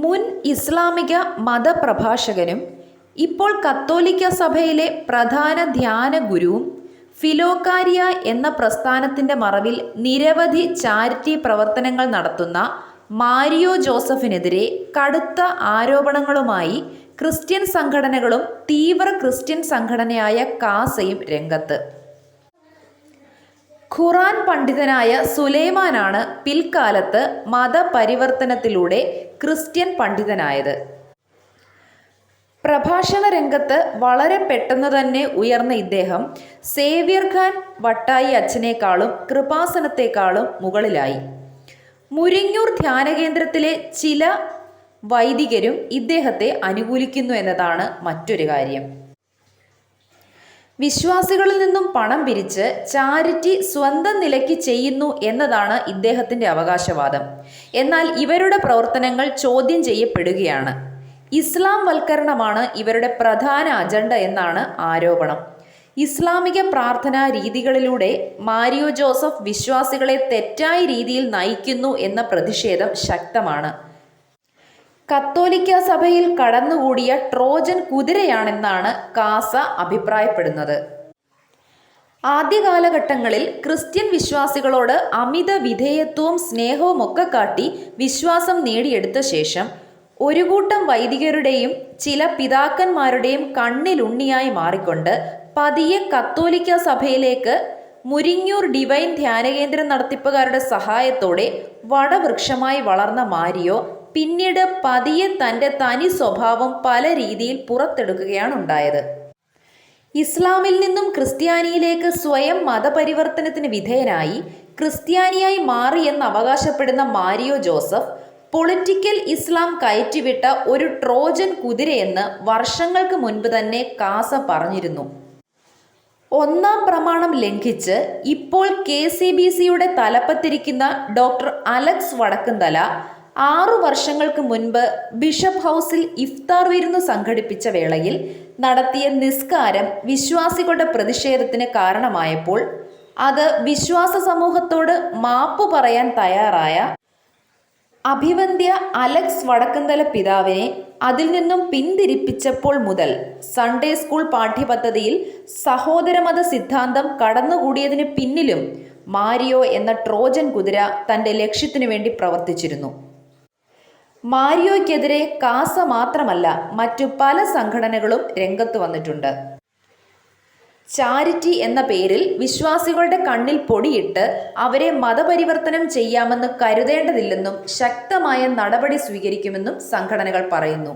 മുൻ ഇസ്ലാമിക മതപ്രഭാഷകനും ഇപ്പോൾ കത്തോലിക്ക സഭയിലെ പ്രധാന ധ്യാന ഗുരുവും ഫിലോക്കാരിയ എന്ന പ്രസ്ഥാനത്തിന്റെ മറവിൽ നിരവധി ചാരിറ്റി പ്രവർത്തനങ്ങൾ നടത്തുന്ന മാരിയോ ജോസഫിനെതിരെ കടുത്ത ആരോപണങ്ങളുമായി ക്രിസ്ത്യൻ സംഘടനകളും തീവ്ര ക്രിസ്ത്യൻ സംഘടനയായ കാസയും രംഗത്ത്. ഖുറാൻ പണ്ഡിതനായ സുലൈമാനാണ് പിൽക്കാലത്ത് മതപരിവർത്തനത്തിലൂടെ ക്രിസ്ത്യൻ പണ്ഡിതനായത്. പ്രഭാഷണ രംഗത്ത് വളരെ പെട്ടെന്ന് തന്നെ ഉയർന്ന ഇദ്ദേഹം സേവ്യർ ഖാൻ വട്ടായി അച്ഛനേക്കാളും കൃപാസനത്തെക്കാളും മുകളിലായി. മുരിങ്ങൂർ ധ്യാനകേന്ദ്രത്തിലെ ചില വൈദികരും ഇദ്ദേഹത്തെ അനുകൂലിക്കുന്നു എന്നതാണ് മറ്റൊരു കാര്യം. വിശ്വാസികളിൽ നിന്നും പണം പിരിച്ച് ചാരിറ്റി സ്വന്തം നിലയ്ക്ക് ചെയ്യുന്നു എന്നതാണ് ഇദ്ദേഹത്തിന്റെ അവകാശവാദം. എന്നാൽ ഇവരുടെ പ്രവർത്തനങ്ങൾ ചോദ്യം ചെയ്യപ്പെടുകയാണ്. ഇസ്ലാം വൽക്കരണമാണ് ഇവരുടെ പ്രധാന അജണ്ട എന്നാണ് ആരോപണം. ഇസ്ലാമിക പ്രാർത്ഥനാ രീതികളിലൂടെ മാരിയോ ജോസഫ് വിശ്വാസികളെ തെറ്റായ രീതിയിൽ നയിക്കുന്നു എന്ന പ്രതിഷേധം ശക്തമാണ്. കത്തോലിക്ക സഭയിൽ കടന്നുകൂടിയ ട്രോജൻ കുതിരയാണെന്നാണ് കാസ അഭിപ്രായപ്പെടുന്നത്. ആദ്യകാലഘട്ടങ്ങളിൽ ക്രിസ്ത്യൻ വിശ്വാസികളോട് അമിത വിധേയത്വവും സ്നേഹവും ഒക്കെ കാട്ടി വിശ്വാസം നേടിയെടുത്ത ശേഷം ഒരു കൂട്ടം വൈദികരുടെയും ചില പിതാക്കന്മാരുടെയും കണ്ണിലുണ്ണിയായി മാറിക്കൊണ്ട് പതിയെ കത്തോലിക്ക സഭയിലേക്ക് മുരിങ്ങൂർ ഡിവൈൻ ധ്യാനകേന്ദ്രം നടത്തിപ്പുകാരുടെ സഹായത്തോടെ വടവൃക്ഷമായി വളർന്ന മാരിയോ പിന്നീട് പതിയെ തന്റെ തനി സ്വഭാവം പല രീതിയിൽ പുറത്തെടുക്കുകയാണ് ഉണ്ടായത്. ഇസ്ലാമിൽ നിന്നും ക്രിസ്ത്യാനിയിലേക്ക് സ്വയം മതപരിവർത്തനത്തിന് വിധേയനായി ക്രിസ്ത്യാനിയായി മാറി എന്ന് അവകാശപ്പെടുന്ന മാരിയോ ജോസഫ് പൊളിറ്റിക്കൽ ഇസ്ലാം കയറ്റിവിട്ട ഒരു ട്രോജൻ കുതിരയെന്ന് വർഷങ്ങൾക്ക് മുൻപ് തന്നെ കാസ പറഞ്ഞിരുന്നു. ഒന്നാം പ്രമാണം ലംഘിച്ച് ഇപ്പോൾ കെ സി ബി സിയുടെ തലപ്പത്തിരിക്കുന്ന ഡോക്ടർ അലക്സ് വടക്കുംതല ആറു വർഷങ്ങൾക്ക് മുൻപ് ബിഷപ്പ് ഹൗസിൽ ഇഫ്താർ വിരുന്ന് സംഘടിപ്പിച്ച വേളയിൽ നടത്തിയ നിസ്കാരം വിശ്വാസികളുടെ പ്രതിഷേധത്തിന് കാരണമായപ്പോൾ അത് വിശ്വാസ സമൂഹത്തോട് മാപ്പു പറയാൻ തയ്യാറായ അഭിവന്ധ്യ അലക്സ് വടക്കന്തല പിതാവിനെ അതിൽ നിന്നും പിന്തിരിപ്പിച്ചപ്പോൾ മുതൽ സൺഡേ സ്കൂൾ പാഠ്യപദ്ധതിയിൽ സഹോദരമത സിദ്ധാന്തം കടന്നുകൂടിയതിന് പിന്നിലും മാരിയോ എന്ന ട്രോജൻ കുതിര തന്റെ ലക്ഷ്യത്തിനു വേണ്ടി പ്രവർത്തിച്ചിരുന്നു. മാരിയോയ്ക്കെതിരെ കാസ മാത്രമല്ല മറ്റു പല സംഘടനകളും രംഗത്ത് വന്നിട്ടുണ്ട്. ചാരിറ്റി എന്ന പേരിൽ വിശ്വാസികളുടെ കണ്ണിൽ പൊടിയിട്ട് അവരെ മതപരിവർത്തനം ചെയ്യാമെന്ന് കരുതേണ്ടതില്ലെന്നും ശക്തമായ നടപടി സ്വീകരിക്കുമെന്നും സംഘടനകൾ പറയുന്നു.